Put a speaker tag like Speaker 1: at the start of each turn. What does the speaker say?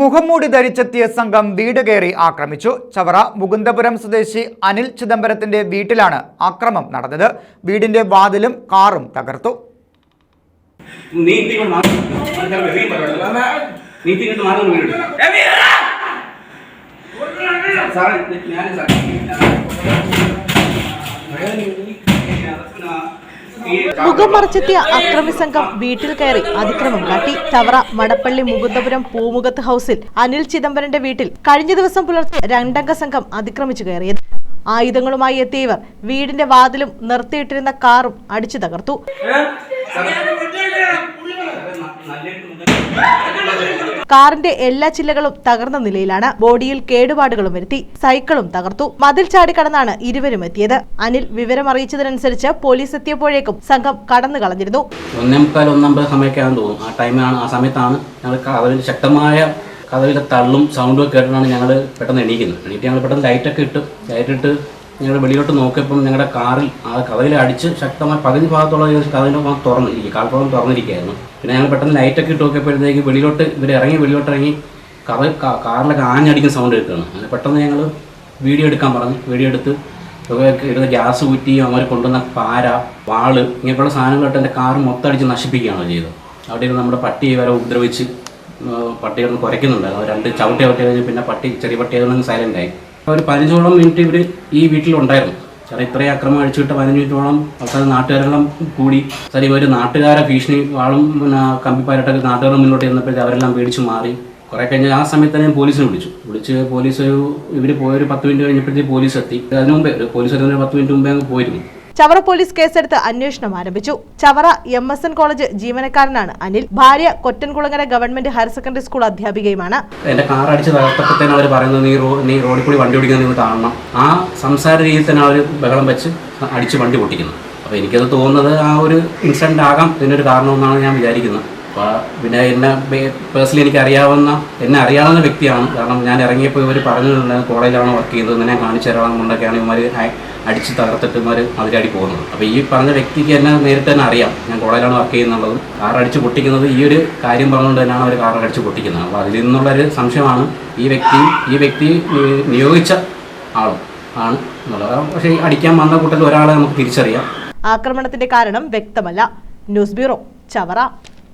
Speaker 1: മുഖംമൂടി ധരിച്ചെത്തിയ സംഘം വീട് കയറി ആക്രമിച്ചു. ചവറ മുകുന്ദപുരം സ്വദേശി അനിൽ ചിദംബരത്തിന്റെ വീട്ടിലാണ് ആക്രമം നടന്നത്. വീടിന്റെ വാതിലും കാറും തകർത്തു.
Speaker 2: നീ ഇങ്ങോട്ട് മാറി ആൾക്കാർ വെളിയിൽ പറയണം നീ ഇങ്ങോട്ട് മാറി ഒന്ന് വീട് സാറേ ഞാൻ
Speaker 3: മുഖം മറച്ചെത്തിയ അക്രമി സംഘം വീട്ടിൽ കയറി അതിക്രമം കാട്ടി. ചവറ മടപ്പള്ളി മുകുന്ദപുരം പൂമുഖത്ത് ഹൌസിൽ അനിൽ ചിദംബരന്റെ വീട്ടിൽ കഴിഞ്ഞ ദിവസം പുലർച്ചെ രണ്ടംഗ സംഘം അതിക്രമിച്ചു കയറിയത്. ആയുധങ്ങളുമായി എത്തിയവർ വീടിന്റെ വാതിലും നിർത്തിയിട്ടിരുന്ന കാറും അടിച്ചു തകർത്തു. കാറിന്റെ എല്ലാ ചില്ലകളും തകർന്ന നിലയിലാണ് ബോഡിയിൽ കേടുപാടുകളും വരുത്തി. സൈക്കിളും തകർത്തു. മതിൽ ചാടിക്കടന്നാണ് ഇരുവരും എത്തിയത്. അനിൽ വിവരമറിയിച്ചതിനനുസരിച്ച് പോലീസ് എത്തിയപ്പോഴേക്കും സംഘം കടന്നു കളഞ്ഞിരുന്നു.
Speaker 2: ഒന്നേമുക്കാൽ ഒന്നമ്പത് തോന്നുന്നു. ആ ടൈമാണ് ആ സമയത്താണ് ഞങ്ങൾ കഥവിൽ ശക്തമായ കഥയുടെ തള്ളും സൗണ്ടും കേട്ടിട്ടാണ് ഞങ്ങൾ പെട്ടെന്ന് എണീക്കുന്നത്. എണീറ്റ് ഞങ്ങൾ പെട്ടെന്ന് ലൈറ്റൊക്കെ ഇട്ട്. ലൈറ്റ് ഇട്ട് ഞങ്ങൾ വെളിയിലോട്ട് നോക്കിയപ്പം ഞങ്ങളുടെ കാറിൽ ആ കഥയിൽ അടിച്ച് ശക്തമായി പകുതി ഭാഗത്തുള്ള കഥയിൽ ഭാഗം തുറന്നിരിക്കും. കാൽഭാഗം തുറന്നിരിക്കുകയായിരുന്നു. പിന്നെ ഞങ്ങൾ പെട്ടെന്ന് ലൈറ്റൊക്കെ ഇട്ട് നോക്കിയപ്പോഴത്തേക്ക് വെളിയിലോട്ട് ഇവർ ഇറങ്ങി വെളിയിലോട്ട് ഇറങ്ങി കഥ കാറിലൊക്കെ ആഞ്ഞടിക്കുന്ന സൗണ്ട് കേൾക്കുകയാണ്. അങ്ങനെ പെട്ടെന്ന് ഞങ്ങൾ വീഡിയോ എടുക്കാൻ പറഞ്ഞു. വീഡിയോ എടുത്ത് ഇടുന്ന ഗ്യാസ് കുറ്റി അവർ കൊണ്ടുവന്ന പാര വാൾ ഇങ്ങനെയുള്ള സാധനങ്ങളായിട്ട് എന്റെ കാർ മൊത്തം അടിച്ച് നശിപ്പിക്കുകയാണ് ചെയ്തത്. അവിടെ ഇരുന്ന് നമ്മുടെ പട്ടിയെ വരെ ഉപദ്രവിച്ച് പട്ടികളൊന്ന് കുറയ്ക്കുന്നുണ്ടായിരുന്നു രണ്ട് ചവിട്ടി ചവിട്ടി കഴിഞ്ഞ് പിന്നെ പട്ടി ചെറിയ പട്ടികളൊന്നും സൈലന്റായി ഒരു പതിനഞ്ചോളം മിനിറ്റ് ഇവർ ഈ വീട്ടിലുണ്ടായിരുന്നു. സാറേ ഇത്രയും അക്രമം അഴിച്ചുവിട്ട പതിനഞ്ച് മിനിറ്റോളം അവസാനം നാട്ടുകാരെല്ലാം കൂടി. സാർ ഇവർ നാട്ടുകാരെ ഭീഷണി വാളും പിന്നെ കമ്പിപ്പാരട്ടൊക്കെ നാട്ടുകാരുടെ മുന്നോട്ട് ചെന്നപ്പോഴത്തേക്ക് അവരെല്ലാം പേടിച്ച് മാറി. കുറെ കഴിഞ്ഞ് ആ സമയത്ത് തന്നെ പോലീസിനെ വിളിച്ചു. വിളിച്ച് പോലീസ് ഒരു ഇവർ പോയൊരു പത്ത് മിനിറ്റ് കഴിഞ്ഞപ്പോഴത്തേക്ക് പോലീസ് എത്തി. അതിന് മുമ്പേ ഒരു പോലീസ് ഒരു പത്ത് മിനിറ്റ് മുമ്പേ അങ്ങ് പോയിരുന്നു.
Speaker 3: ചവറ പോലീസ് കേസെടുത്ത് അന്വേഷണം ആരംഭിച്ചു. Chavara M S N college ജീവനക്കാരനാണ് Anil. ഭാര്യ Kottankulangara government higher secondary school അധ്യാപികയുമാണ്.
Speaker 2: എന്റെ കാർ അടിച്ച് തകർത്തപ്പോൾ അവർ പറയുന്നത് നീ നീ റോഡിൽ കൂടി വണ്ടി ഓടിക്കുന്നത് നിങ്ങൾ കാണണം. ആ സംസാര രീതിയിൽ തന്നെ അവർ ബഹളം വെച്ച് അടിച്ച് വണ്ടി പൊട്ടിക്കുന്നു. അപ്പോൾ എനിക്കത് തോന്നുന്നത് ആ ഒരു ഇൻസിഡന്റ് ആകാം. ഇതിനൊരു കാരണമെന്നാണ് ഞാൻ വിചാരിക്കുന്നത്. അപ്പോൾ പിന്നെ എന്നെ പേഴ്സണലി എനിക്ക് അറിയാവുന്ന എന്നെ അറിയാവുന്ന വ്യക്തിയാണ്. കാരണം ഞാൻ ഇറങ്ങിയപ്പോൾ ഇവർ പറഞ്ഞിട്ടുണ്ടായിരുന്നു കോളേജിലാണ് വർക്ക് ചെയ്തത് എന്നെ കാണിച്ചു തരാമെന്നുണ്ടൊക്കെയാണ് ഇവർ അടിച്ച് തകർത്തിട്ട് ഇവർ അതിലടി പോകുന്നത്. അപ്പോൾ ഈ പറഞ്ഞ വ്യക്തിക്ക് എന്നെ നേരിട്ട് തന്നെ അറിയാം ഞാൻ കോളേജിലാണ് വർക്ക് ചെയ്യുന്നുള്ളതും. കാർ അടിച്ച് പൊട്ടിക്കുന്നത് ഈ ഒരു കാര്യം പറഞ്ഞുകൊണ്ട് തന്നെയാണ് അവർ കാർ അടിച്ച് പൊട്ടിക്കുന്നത്. അപ്പോൾ അതിൽ നിന്നുള്ളൊരു സംശയമാണ് ഈ വ്യക്തി ഈ വ്യക്തി നിയോഗിച്ച ആളും ആണ് എന്നുള്ളത്. പക്ഷേ അടിക്കാൻ വന്ന കൂട്ടത്തിൽ ഒരാളെ നമുക്ക് തിരിച്ചറിയാം.
Speaker 3: ആക്രമണത്തിന്റെ കാരണം വ്യക്തമല്ല. News bureau Chavara.